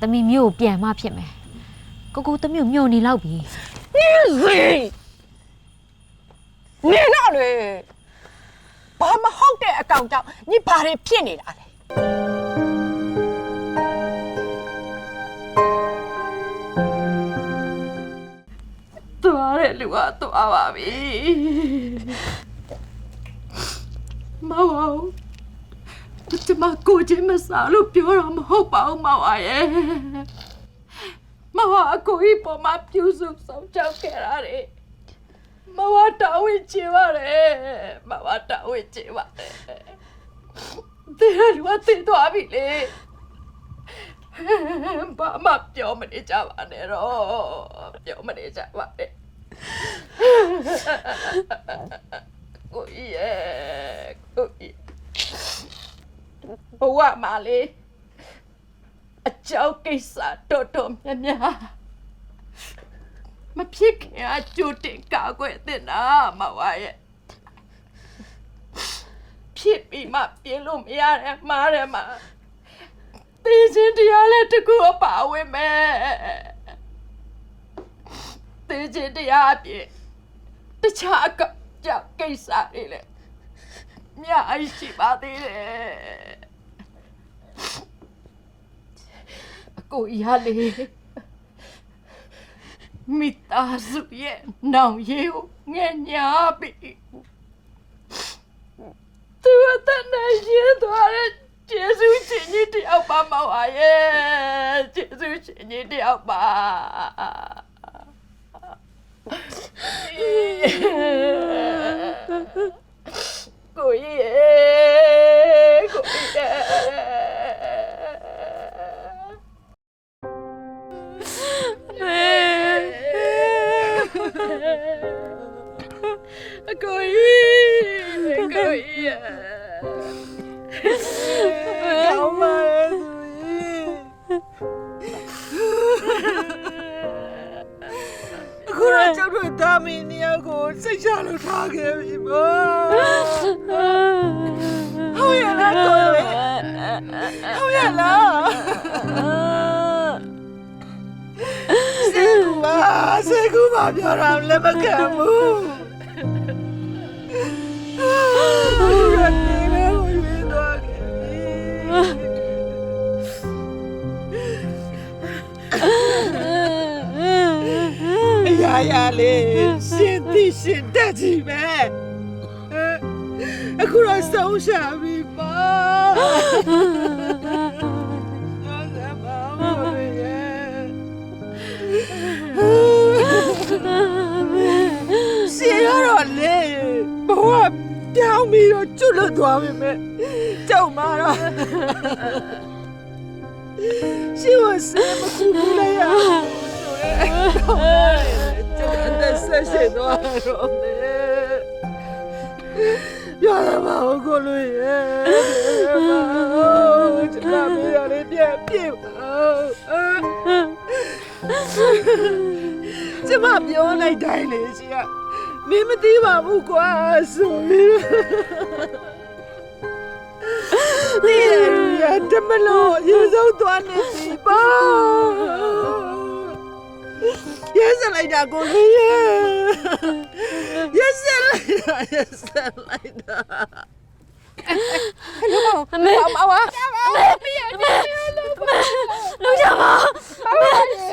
သမီးမျိုးကိုပြန်မှဖြစ်မယ်ကိုကိုသမီးကိုမျောနေလောက်ပြီနေတော့လေဘာမဟုတ်တဲ့အကောင်ကြောင့်ညီဘာတွေဖြစ်နေတာလဲသွားတဲ့လူကသွားပါပြီမဝအောင်ကျ မကိုချင်းမစားလို့ပြောတော့မဟုတ်ပါဘူးမဝရဲ့မဝအကိုကြီးပေါ်မှာပြူစုဆောင်ကြောက်ခဲ့တာလေမဝတာဝန်ချေပါတယ်မဝတာဝန်ချေပါတယ်တဲ့လူကတည်သွားပြီလေဘာမှပြောမနေကြပါနဲ့တော့ပြောမနေကြပါနဲ့ကိုကြီးရဲ့ကိုကြီး ဘဝမှာလေအကြောင်းကိစ္စတော်တော်များများမဖြစ်ခင်အကျိုးတင်ကာကွယ်တဲ့နာမဝါရဲ့ဖြစ်ပြီးမှပြေလို့မရတဲ့မားတယ်မှာသိချင်းတရားလည်းတစ်ခုအပါဝင်မဲ့သိချင်းတရားအပြင်တခြားအကကြောင့်ကိစ္စတွေလည်းအ များကြီးရှိပါသေးတယ်အကိုရလေမိသားစုရဲ့နောင်ရေကိုငဲ့ညာပြီသူအတန်းနဲ့ရဲသွားတဲ့ကျေးဇူးရှင်ကြီးတယောက်ပါမပါရဲ့ကျေးဇူးရှင်ကြီးတယောက်ပါ ကိုကြီးရေကိုကြီးရေအကိုကြီးအကိုကြီး ရေကောင်းပါရဲ့သူကြီးအခုတော့ကျောက်တို့တာမင်းနေရာကိုစိတ်ချလို့ထားခဲ့ပြီပေါ့ဟုတ်ရလားတော်လေဟုတ်ရလားစေကူပါစေကူပါပြောတာလည်းမခံဘူးရနေလည်းဝင်သွားခဲ့ပြီအရာရာလေးရှ င်သိရှင်တတ်ကြည့်ပဲအခုတော့ဆုံးရှာပြီပါကျောင်းသားပါဘယ်ရဲ့ရှင်ရတော့လေဘဝပြောင်းပြီးတော့ကျွတ်လွတ်သွားပြီမဲ့ကြောက်မှာတော့ရှင်ဝစေမကူဘူးလေ ဆက်ရှိသွားတော့မယ်ရရမဟုတ်ကိုလို့ရဲ့ကျွန်တော်မြေရလေးပြည့်ပြည့်ကျမပြောလိုက်တိုင်းလေရှင်ကမင်းမသိပါဘူးကွာဆိုပြီးဒီရတမလို့ရေစုံသွားနေပြီပါ ရဲစလိုက်တာကိုလေးရဲ့ရဲစလိုက်တာရဲစလိုက်တာအမေအမဝါလူကြပါအမေအမေ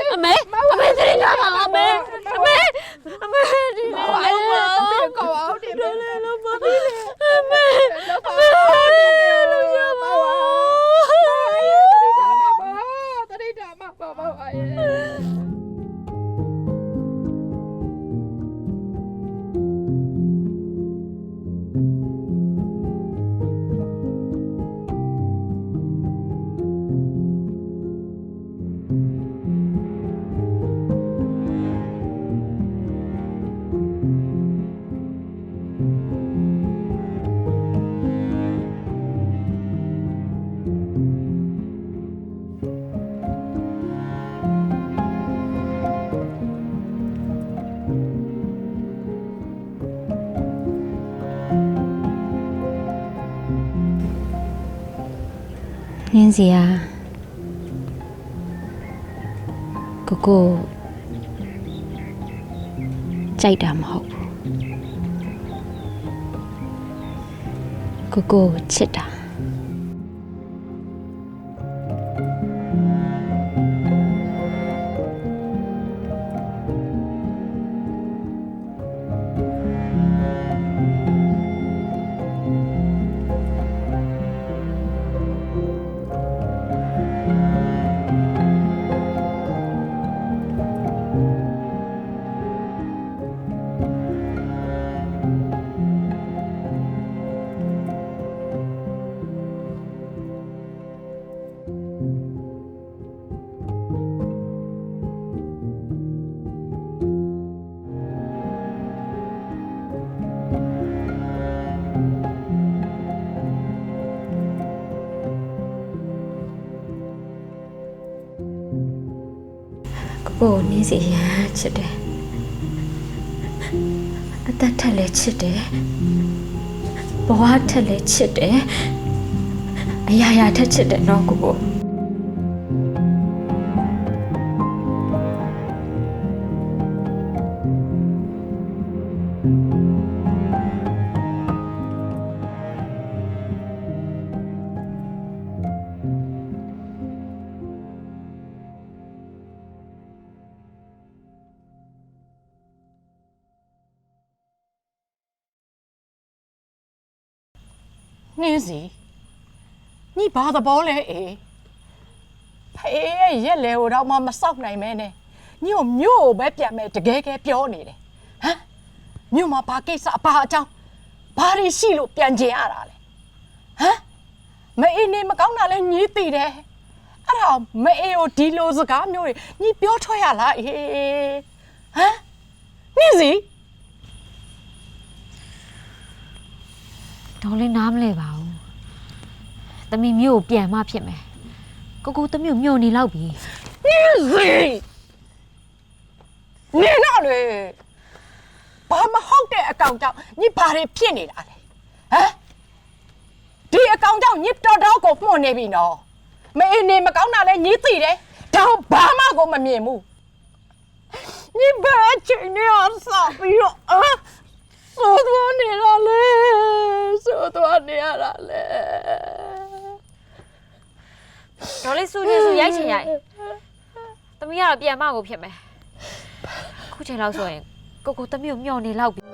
နင်းစီယာကိုကိုကြိုက်တာမဟုတ်ဘူးကိုကိုကိုချစ်တာ ကိုကို ကိုနေစီရမ်းချစ်တယ်အသက်ထက်လည်းချစ်တယ်ဘဝထက်လည်းချစ်တယ်အရာရာထက်ချစ်တယ်နော်ကိုကို နှင်းစီညီဘာသဘောလဲအေးဖေးရဲ့ရက်လေကိုတော့မှမစောက်နိုင်မဲနဲ့ညီကိုမြို့ကိုပဲပြန်မယ်တကယ်ကဲပြောနေတယ်ဟမ်မြို့မှာဘာကိစ္စဘာအကြောင်းဘာတွေရှိလို့ပြန်ကျင်ရတာလဲဟမ်မအေးနေမကောင်းတာလဲညီသိတယ်အဲ့ဒါမအေးကိုဒီလိုစကားမျိုးတွေညီပြောထွက်ရလားအေးဟမ်နှင်းစီ ဒေါ်လေးနားမလဲပါဘူး။တမီမျိုးကိုပြန်မှဖြစ်မယ်။ကိုကိုတမျိုးမြို့နေလောက်ပြီနင်းစီနင်းတော့လေဘာမဟုတ်တဲ့အကောင်ကြောင့်ညီဘာတွေဖြစ်နေတာလဲဟမ်ဒီအကောင်ကြောင့်ညီတော်တော်ကိုမှုန်နေပြီနော်မအင်းနေမကောင်းတာလဲညီသိတယ်ဒါဘာမှကိုမမြင်ဘူးညီဘာအချိန်နဲ့အဆောက်ပြီးတော့အာ ဆိုတော့နေရလေဆိုတော့နေရတာလေ။ဒေါ်လေးစူနေစူရိုက်ချင်ရိုက်။တမီကတော့ပြန်မှကိုဖြစ်မယ်။ခုချိန်လောက်ဆိုရင်ကိုကိုတမျိုးမျောနေလောက်ပြီ။